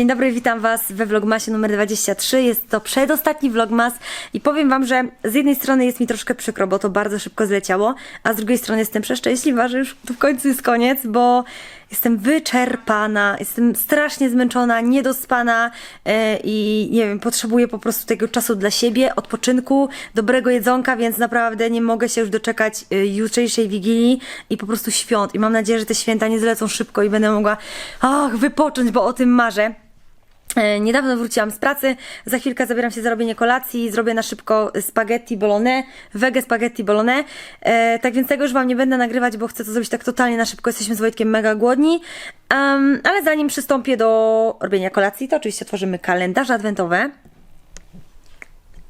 dzień dobry, witam Was we vlogmasie numer 23. Jest to przedostatni vlogmas i powiem Wam, że z jednej strony jest mi troszkę przykro, bo to bardzo szybko zleciało, a z drugiej strony jestem przeszczęśliwa, że już w końcu jest koniec, bo jestem wyczerpana, jestem strasznie zmęczona, niedospana e, i nie wiem, potrzebuję po prostu tego czasu dla siebie, odpoczynku, dobrego jedzonka, więc naprawdę nie mogę się już doczekać e, jutrzejszej Wigilii i po prostu świąt. I mam nadzieję, że te święta nie zlecą szybko i będę mogła ach, wypocząć, bo o tym marzę. E, Niedawno wróciłam z pracy, za chwilkę zabieram się za robienie kolacji, zrobię na szybko spaghetti bolognese, wege spaghetti bolognese, e, tak więc tego już Wam nie będę nagrywać, bo chcę to zrobić tak totalnie na szybko, jesteśmy z Wojtkiem mega głodni, Em, ale zanim przystąpię do robienia kolacji, to oczywiście otworzymy kalendarze adwentowe.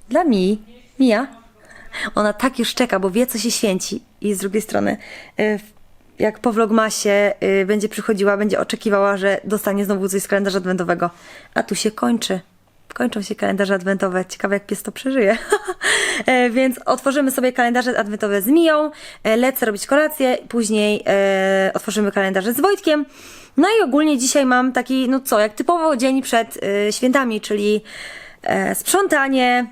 Dla Mi, Mia, ona tak już czeka, bo wie, co się święci. I z drugiej strony, y, jak po vlogmasie y, będzie przychodziła, będzie oczekiwała, że dostanie znowu coś z kalendarza adwentowego. A tu się kończy. Kończą się kalendarze adwentowe. Ciekawe, jak pies to przeżyje. E, Więc otworzymy sobie kalendarze adwentowe z Miją. e, Lecę robić kolację. Później e, otworzymy kalendarze z Wojtkiem. No i ogólnie dzisiaj mam taki, no co, jak typowo dzień przed e, świętami, czyli e, sprzątanie,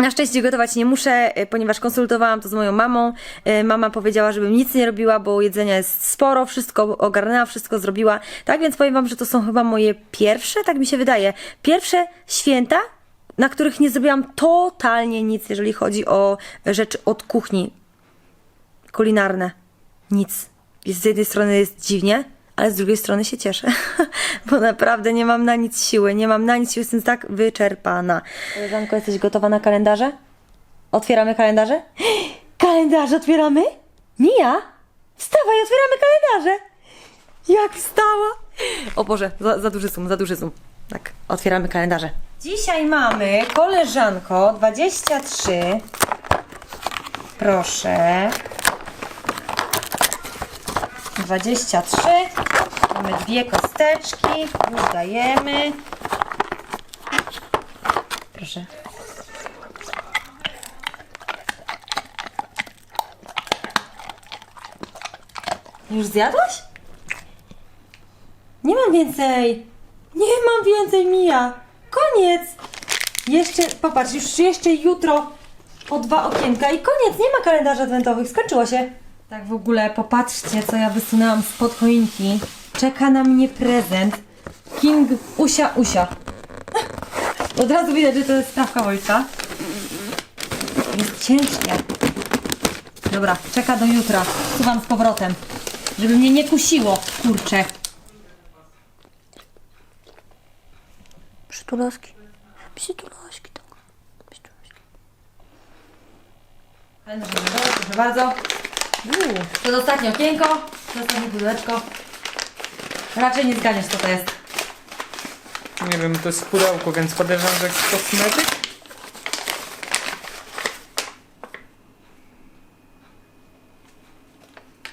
na szczęście gotować nie muszę, y, ponieważ konsultowałam to z moją mamą. Y, Mama powiedziała, żebym nic nie robiła, bo jedzenia jest sporo, wszystko ogarnęła, wszystko zrobiła. Tak więc powiem Wam, że to są chyba moje pierwsze, tak mi się wydaje, pierwsze święta, na których nie zrobiłam totalnie nic, jeżeli chodzi o rzeczy od kuchni kulinarne. Nic. Z jednej strony jest dziwnie, ale z drugiej strony się cieszę, bo naprawdę nie mam na nic siły, nie mam na nic siły, jestem tak wyczerpana. Koleżanko, jesteś gotowa na kalendarze? Otwieramy kalendarze? Kalendarze otwieramy? Mija? Wstawaj, otwieramy kalendarze! Jak wstała! O Boże, za, za duży zoom, za duży zoom. Tak, otwieramy kalendarze. Dzisiaj mamy, koleżanko, 23. Proszę. 23. Mamy dwie kosteczki. Już dajemy. Proszę. Już zjadłaś? Nie mam więcej. Nie mam więcej, Mija. Koniec. Jeszcze, popatrz, już jeszcze jutro po dwa okienka i koniec. Nie ma kalendarzy adwentowych. Skończyło się. Tak w ogóle, popatrzcie, co ja wysunęłam spod choinki. Czeka na mnie prezent. King Usia Usia. Od razu widać, że to jest sprawka Wojtka. Jest ciężkie. Dobra, czeka do jutra. Suwam z powrotem. Żeby mnie nie kusiło, kurczę. Przytulaski. Przytulaski, tak. Przytulaski. Adwentowy, proszę bardzo. Uuu, to jest ostatnie okienko, to jest ostatnie pudełeczko. Raczej nie zganiesz, co to jest. Nie wiem, to jest pudełko, więc podejrzewam, że jest kosmetyk.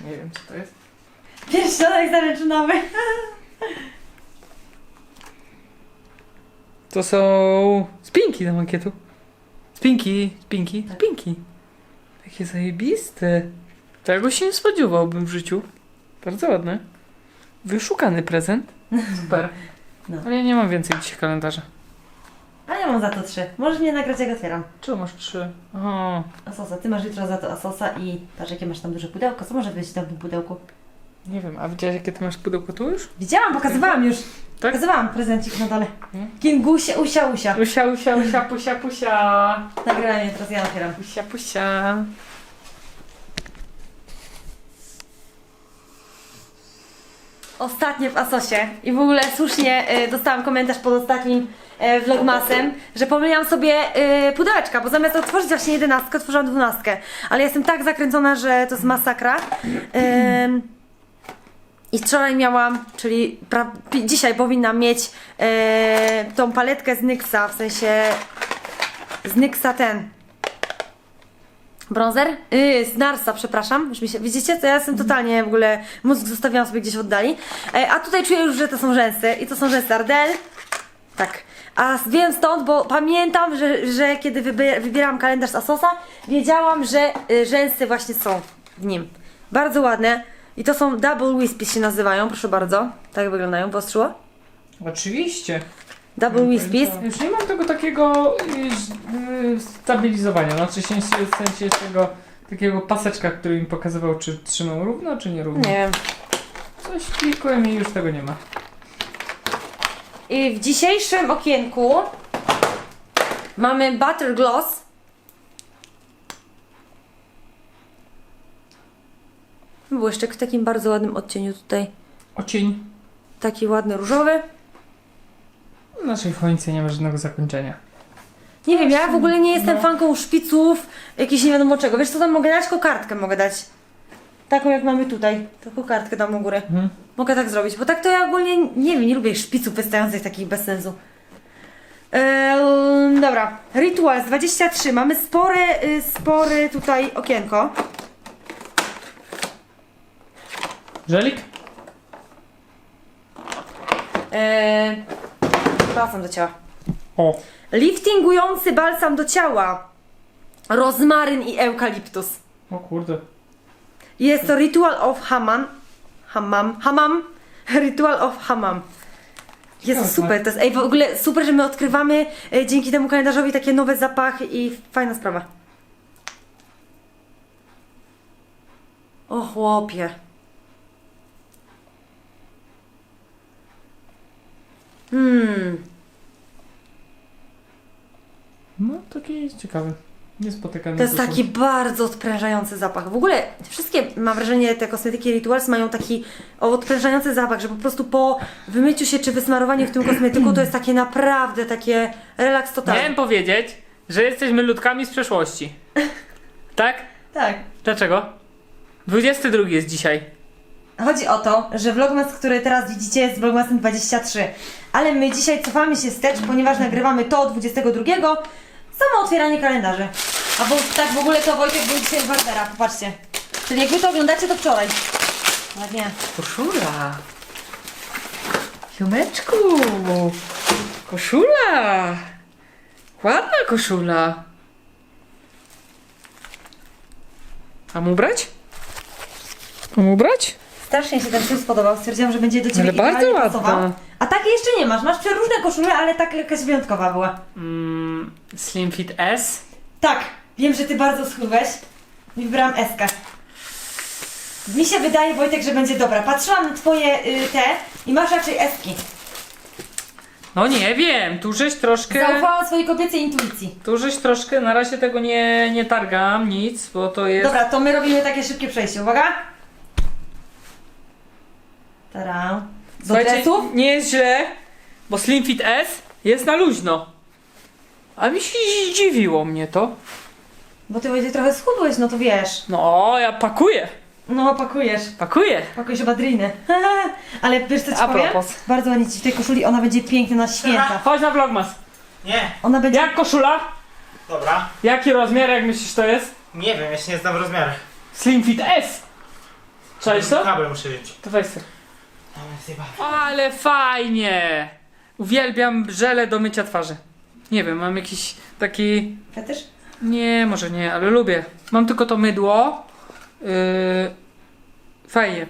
Nie wiem, co to jest. Pierścionek zaręczynowy. To są spinki do makietu. Spinki, spinki, spinki. Takie zajebiste. Tego się nie spodziewałbym w życiu. Bardzo ładne. Wyszukany prezent. Super. No. Ale ja nie mam więcej dzisiaj kalendarza. A ja mam za to trzy. Możesz mnie nagrać, jak otwieram. Czemu masz trzy? O, Asosa, ty masz jutro za to Asosa i patrz, jakie masz tam duże pudełko. Co może być w tym pudełku? nie wiem, a widziałeś jakie ty masz pudełko tu już? Widziałam, pokazywałam już. Tak? Pokazywałam prezencik na dole. Mhm. Kingusia, usia, usia. Usia, usia, usia, pusia, pusia. Mnie, teraz ja otwieram. Pusia, pusia. Ostatnie w Asosie i w ogóle słusznie y, dostałam komentarz pod ostatnim y, vlogmasem, że pomyliłam sobie y, pudełeczka, bo zamiast otworzyć właśnie jedenastkę, otworzyłam dwunastkę. Ale jestem tak zakręcona, że to jest masakra. I wczoraj miałam, czyli dzisiaj powinnam mieć tą paletkę z Nyxa, w sensie z Nyxa ten, Bronzer? Yy, z Narsa, przepraszam. Już mi się, widzicie, to ja jestem totalnie w ogóle, mózg zostawiłam sobie gdzieś w oddali. E, a tutaj czuję już, że to są rzęsy. I to są rzęsy Ardell. Tak. A wiem stąd, bo pamiętam, że, że kiedy wybi- wybierałam kalendarz z Asosa, wiedziałam, że y, rzęsy właśnie są w nim. Bardzo ładne. I to są Double Wispy się nazywają, proszę bardzo. Tak wyglądają, wyostrzyło? Oczywiście. Double Wispies. Już nie mam tego takiego y, y, stabilizowania, znaczy w sensie, w sensie tego takiego paseczka, który mi pokazywał, czy trzymał równo, czy nie równo. Nie wiem. Coś klikłem i już tego nie ma. I w dzisiejszym okienku mamy Butter Gloss. Błyszczyk w takim bardzo ładnym odcieniu tutaj. Ocień. Taki ładny różowy. Naszej choince nie ma żadnego zakończenia. Nie wiem, ja w ogóle nie jestem No. fanką szpiców, jakichś nie wiadomo czego. Wiesz co tam mogę dać? Kokardkę mogę dać. Taką jak mamy tutaj. Taką kartkę dam u góry. Mhm. Mogę tak zrobić, bo tak to ja ogólnie nie wiem, nie lubię szpiców wystających takich bez sensu. Eee, dobra, Rituals 23. Mamy spore, y, spore tutaj okienko. Żelik? Eee, balsam do ciała. O. Liftingujący balsam do ciała. Rozmaryn i eukaliptus. O kurde. Jest to Ritual of Hammam. Hammam. Hammam. Ritual of Hammam. Jest super, to jest ej, w ogóle super, że my odkrywamy e, dzięki temu kalendarzowi takie nowe zapachy i fajna sprawa. O chłopie. Hmm. No, ciekawy. Niespotykany. To jest taki bardzo odprężający zapach. W ogóle wszystkie, mam wrażenie, te kosmetyki Rituals mają taki odprężający zapach, że po prostu po wymyciu się czy wysmarowaniu w tym kosmetyku to jest takie naprawdę takie relaks totalny. Miałem powiedzieć, że jesteśmy ludkami z przeszłości. Tak? Tak. Dlaczego? 22 jest dzisiaj. Chodzi o to, że vlogmas, który teraz widzicie jest vlogmasem 23, ale my dzisiaj cofamy się wstecz, ponieważ nagrywamy to 22, samo otwieranie kalendarzy. A bo tak w ogóle to Wojtek był dzisiaj z Bartera, popatrzcie. Czyli jak wy to oglądacie, to wczoraj. Ładnie. Koszula. Siomeczku. Koszula. Ładna koszula. Mam ubrać? Mam ubrać? Strasznie się ten film spodobał. Stwierdziłam, że będzie do ciebie Ale bardzo idealnie ładna. pasował. A takiej jeszcze nie masz. Masz przeróżne koszule, ale taka jakaś wyjątkowa była. Mm, Slim Fit S. Tak, wiem, że ty bardzo schudłeś. Wybrałam Eskę. Mi się wydaje, Wojtek, że będzie dobra. Patrzyłam na twoje y, te i masz raczej Eski. No nie wiem, tu żeś troszkę... Zaufałam swojej kobiecej intuicji. Tu żeś troszkę, na razie tego nie, nie targam, nic, bo to jest... Dobra, to my robimy takie szybkie przejście. Uwaga. Tara. Do Słuchajcie, dresów? nie jest źle, bo Slim Fit S jest na luźno. A mi się zdziwiło mnie to. Bo ty Wojtek trochę schudłeś, no to wiesz. No, ja pakuję, No, pakujesz. pakuję. Pakujesz badryny. Ale wiesz co ci A powiem? propos. Bardzo ładnie ci w tej koszuli, ona będzie piękna na święta. Chodź na vlogmas. Nie, Ona będzie... Jak koszula? dobra. Jaki rozmiar, jak myślisz to jest? Nie wiem, ja się nie znam w rozmiarach. Slim Fit S. Cześć to? Kabel muszę wziąć. To weź sobie. Ale fajnie! Uwielbiam żele do mycia twarzy. Nie wiem, mam jakiś taki... Fetysz? Nie, może nie, ale lubię. Mam tylko to mydło. Yy... Fajnie.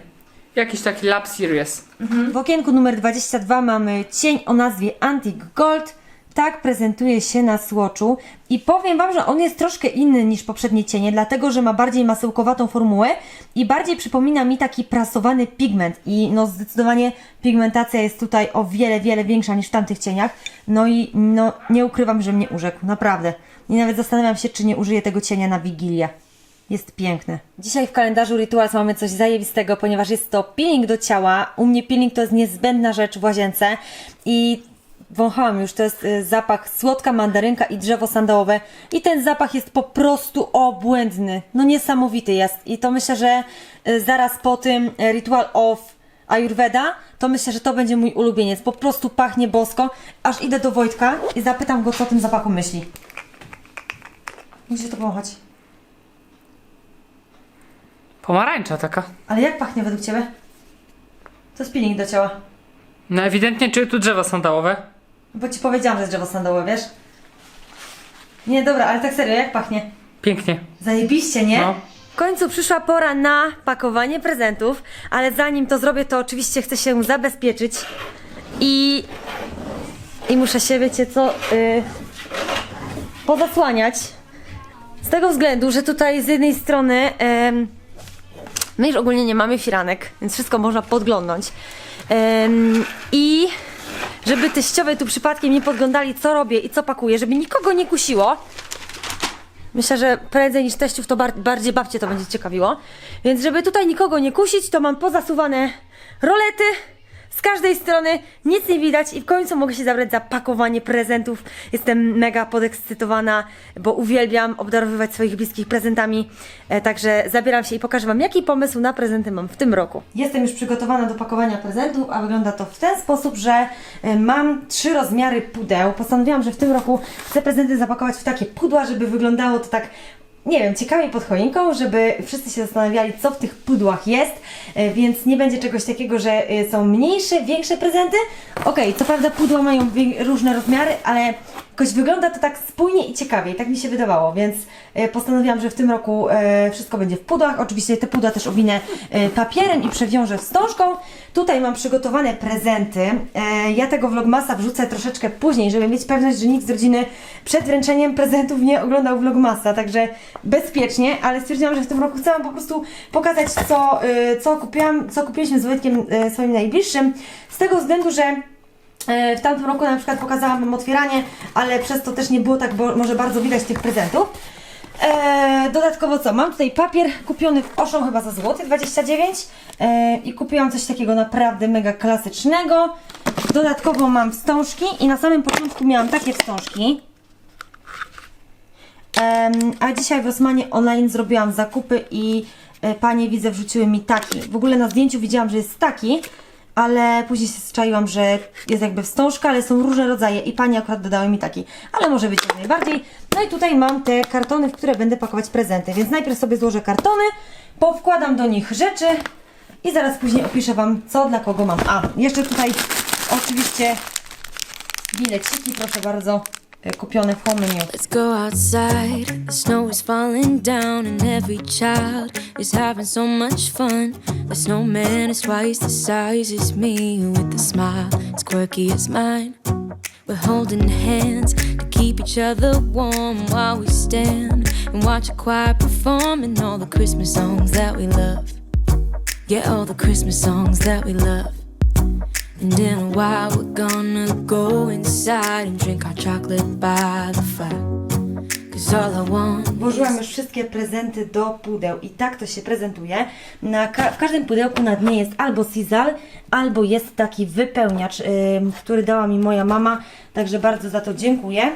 Jakiś taki lab serious. W okienku numer 22 mamy cień o nazwie Antique Gold. Tak prezentuje się na Swatchu i powiem Wam, że on jest troszkę inny niż poprzednie cienie, dlatego że ma bardziej masełkowatą formułę i bardziej przypomina mi taki prasowany pigment i no zdecydowanie pigmentacja jest tutaj o wiele, wiele większa niż w tamtych cieniach. No i no nie ukrywam, że mnie urzekł, naprawdę. I nawet zastanawiam się, czy nie użyję tego cienia na Wigilię. Jest piękne. Dzisiaj w kalendarzu Rituals mamy coś zajebistego, ponieważ jest to peeling do ciała. U mnie peeling to jest niezbędna rzecz w łazience i wąchałam już, to jest y, zapach słodka mandarynka i drzewo sandałowe i ten zapach jest po prostu obłędny. No niesamowity jest i to myślę, że y, zaraz po tym y, Ritual of Ayurveda, to myślę, że to będzie mój ulubieniec. Po prostu pachnie bosko, aż idę do Wojtka i zapytam go, co o tym zapachu myśli. Musicie to powąchać. Pomarańcza taka. Ale jak pachnie według Ciebie? To jest peeling do ciała. No ewidentnie czuję tu drzewa sandałowe. Bo ci powiedziałam, że jest drzewo sandałowe, wiesz? Nie, dobra, ale tak serio, jak pachnie? Pięknie. Zajebiście, nie? No. W końcu przyszła pora na pakowanie prezentów, ale zanim to zrobię, to oczywiście chcę się zabezpieczyć i, i muszę się, wiecie co, yy, pozasłaniać. Z tego względu, że tutaj z jednej strony em, my już ogólnie nie mamy firanek, więc wszystko można podglądnąć. Em, I żeby teściowie tu przypadkiem nie podglądali, co robię i co pakuję, żeby nikogo nie kusiło, Myślę, że prędzej niż teściów to bar- bardziej babcie to będzie ciekawiło. Więc żeby tutaj nikogo nie kusić, to mam pozasuwane rolety z każdej strony, nic nie widać i w końcu mogę się zabrać za pakowanie prezentów. Jestem mega podekscytowana, bo uwielbiam obdarowywać swoich bliskich prezentami. E, także zabieram się i pokażę Wam, jaki pomysł na prezenty mam w tym roku. Jestem już przygotowana do pakowania prezentów, a wygląda to w ten sposób, że e, mam trzy rozmiary pudeł. Postanowiłam, że w tym roku chcę prezenty zapakować w takie pudła, żeby wyglądało to tak nie wiem, ciekawie pod choinką, żeby wszyscy się zastanawiali, co w tych pudłach jest, e, więc nie będzie czegoś takiego, że e, są mniejsze, większe prezenty. Okej, co prawda pudła mają różne rozmiary, ale jakoś wygląda to tak spójnie i ciekawie, tak mi się wydawało, więc e, postanowiłam, że w tym roku e, wszystko będzie w pudłach. Oczywiście te pudła też owinę e, papierem i przewiążę wstążką. Tutaj mam przygotowane prezenty. Ja tego vlogmasa wrzucę troszeczkę później, żeby mieć pewność, że nikt z rodziny przed wręczeniem prezentów nie oglądał vlogmasa, także bezpiecznie, ale stwierdziłam, że w tym roku chcę Wam po prostu pokazać, co, co kupiłam, co kupiliśmy z Wojtkiem swoim najbliższym, z tego względu, że w tamtym roku na przykład pokazałam Wam otwieranie, ale przez to też nie było tak bo, może bardzo widać tych prezentów. E, dodatkowo co? Mam tutaj papier kupiony w Oszą chyba za złoty 29 e, i kupiłam coś takiego naprawdę mega klasycznego. Dodatkowo mam wstążki i na samym początku miałam takie wstążki. A dzisiaj w Osmanie online zrobiłam zakupy i e, panie widzę wrzuciły mi taki. W ogóle na zdjęciu widziałam, że jest taki, ale później się zczaiłam, że jest jakby wstążka, ale są różne rodzaje i pani akurat dodały mi taki, ale może być jak najbardziej. No i tutaj mam te kartony, w które będę pakować prezenty, więc najpierw sobie złożę kartony, powkładam do nich rzeczy i zaraz później opiszę Wam, co dla kogo mam. A, jeszcze tutaj oczywiście bileciki, proszę bardzo, Let's go outside. The snow is falling down, and every child is having so much fun. The snowman is twice the size as me, with a smile as quirky as mine. We're holding hands to keep each other warm while we stand and watch a choir perform performing all the Christmas songs that we love. Yeah, all the Christmas songs that we love. And while, we're gonna go inside and drink our chocolate by the fire. Włożyłam już wszystkie prezenty do pudeł i tak to się prezentuje. Na ka- w każdym pudełku na dnie jest albo Sizal, albo jest taki wypełniacz, ym, który dała mi moja mama, także bardzo za to dziękuję.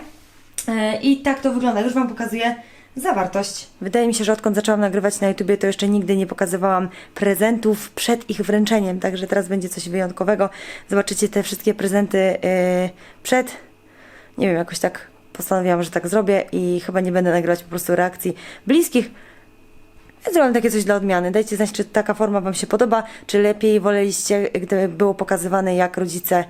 E, I tak to wygląda. Już Wam pokazuję zawartość. Wydaje mi się, że odkąd zaczęłam nagrywać na YouTubie, to jeszcze nigdy nie pokazywałam prezentów przed ich wręczeniem, także teraz będzie coś wyjątkowego. Zobaczycie te wszystkie prezenty yy, przed nie wiem, jakoś tak postanowiłam, że tak zrobię i chyba nie będę nagrywać po prostu reakcji bliskich. Zrobię takie coś dla odmiany. Dajcie znać, czy taka forma Wam się podoba, czy lepiej woleliście, gdyby było pokazywane, jak rodzice,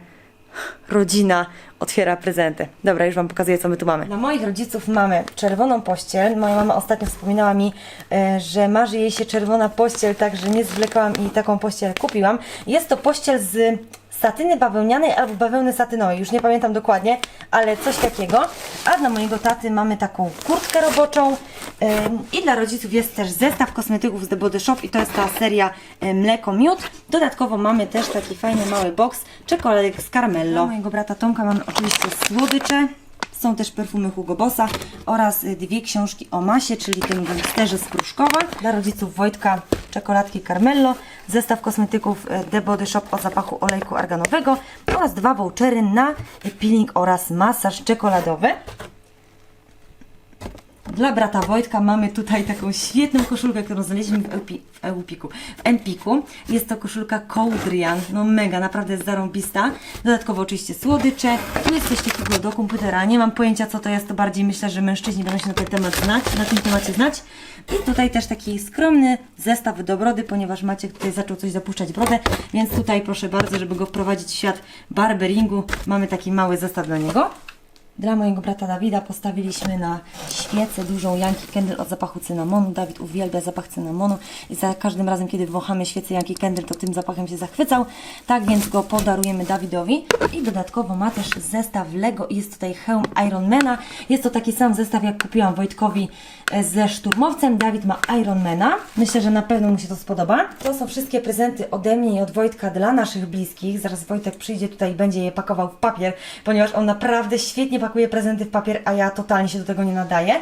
rodzina otwiera prezenty. Dobra, już Wam pokazuję, co my tu mamy. Dla moich rodziców mamy czerwoną pościel. Moja mama ostatnio wspominała mi, e, że marzy jej się czerwona pościel, także nie zwlekałam i taką pościel kupiłam. Jest to pościel z satyny bawełnianej albo bawełny satynowej, już nie pamiętam dokładnie, ale coś takiego. A dla mojego taty mamy taką kurtkę roboczą i dla rodziców jest też zestaw kosmetyków z The Body Shop i to jest ta seria Mleko Miód. Dodatkowo mamy też taki fajny mały box czekoladek z Carmello. Dla mojego brata Tomka mamy oczywiście słodycze. Są też perfumy Hugo Bossa oraz y, dwie książki o masie, czyli tym gangsterze z Pruszkowa. Dla rodziców Wojtka czekoladki Carmello, zestaw kosmetyków y, The Body Shop o zapachu olejku arganowego oraz dwa vouchery na peeling oraz masaż czekoladowy. Dla brata Wojtka mamy tutaj taką świetną koszulkę, którą znaleźliśmy w, Eupi, w Eupiku, w Empiku. Jest to koszulka Coldrian, no mega, naprawdę jest zarąbista. Dodatkowo oczywiście słodycze. Tu jest coś takiego do komputera. Nie mam pojęcia co to jest, to bardziej myślę, że mężczyźni będą się na ten temat znać, na tym temacie znać. I tutaj też taki skromny zestaw do brody, ponieważ Maciek tutaj zaczął coś zapuszczać brodę, więc tutaj proszę bardzo, żeby go wprowadzić w świat barberingu, mamy taki mały zestaw dla niego. Dla mojego brata Dawida postawiliśmy na świecę dużą Yankee Candle od zapachu cynamonu. Dawid uwielbia zapach cynamonu i za każdym razem, kiedy wąchamy świecę Yankee Candle, to tym zapachem się zachwycał. Tak więc go podarujemy Dawidowi. I dodatkowo ma też zestaw Lego i jest tutaj hełm Ironmana. Jest to taki sam zestaw, jak kupiłam Wojtkowi e, ze szturmowcem. Dawid ma Ironmana. Myślę, że na pewno mu się to spodoba. To są wszystkie prezenty ode mnie i od Wojtka dla naszych bliskich. Zaraz Wojtek przyjdzie tutaj i będzie je pakował w papier, ponieważ on naprawdę świetnie pakuje prezenty w papier, a ja totalnie się do tego nie nadaję.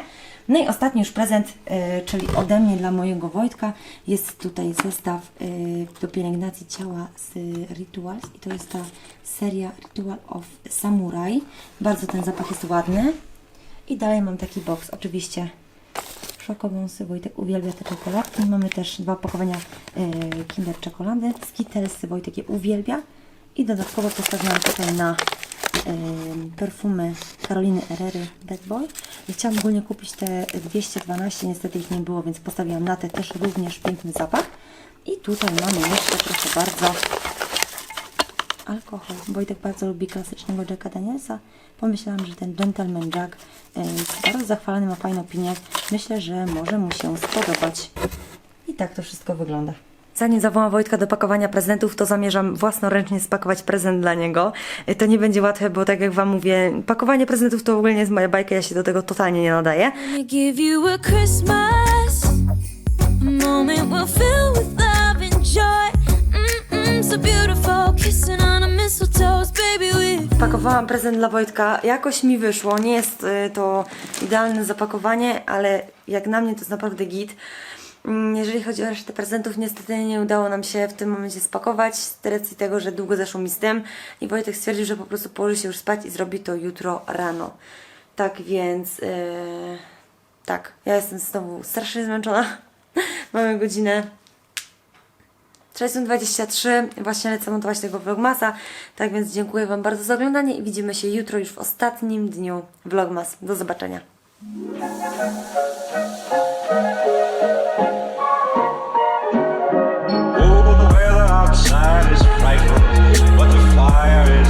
No i ostatni już prezent, y, czyli ode mnie dla mojego Wojtka, jest tutaj zestaw y, do pielęgnacji ciała z Rituals i to jest ta seria Ritual of Samurai. Bardzo ten zapach jest ładny. I dalej mam taki box, oczywiście Szokobonsy, Wojtek uwielbia te czekoladki. Mamy też dwa opakowania y, Kinder czekolady. Skittlesy Wojtek je uwielbia. I dodatkowo postawiłam tutaj na perfumy Karoliny Erery Bad Boy. Chciałam ogólnie kupić te 212, niestety ich nie było, więc postawiłam na te też również piękny zapach. I tutaj mamy jeszcze, proszę bardzo, alkohol. Wojtek bardzo lubi klasycznego Jacka Danielsa. Pomyślałam, że ten Gentleman Jack jest bardzo zachwalony, ma fajną opinię. Myślę, że może mu się spodobać. I tak to wszystko wygląda. Zanim zawołam Wojtka do pakowania prezentów, to zamierzam własnoręcznie spakować prezent dla niego. E, To nie będzie łatwe, bo tak jak Wam mówię, pakowanie prezentów to w ogóle nie jest moja bajka, ja się do tego totalnie nie nadaję. Pakowałam prezent dla Wojtka. Jakoś mi wyszło. Nie jest y, to idealne zapakowanie, ale jak na mnie to jest naprawdę git. Mm, Jeżeli chodzi o resztę prezentów, niestety nie udało nam się w tym momencie spakować z racji tego, że długo zeszło mi z tym i Wojtek stwierdził, że po prostu położy się już spać i zrobi to jutro rano. Tak więc, yy, tak, ja jestem znowu strasznie zmęczona. Mamy godzinę 6.23, właśnie lecę montować tego vlogmasa, tak więc dziękuję Wam bardzo za oglądanie i widzimy się jutro już w ostatnim dniu vlogmas. Do zobaczenia. Oh, the weather outside is frightful, but the fire is.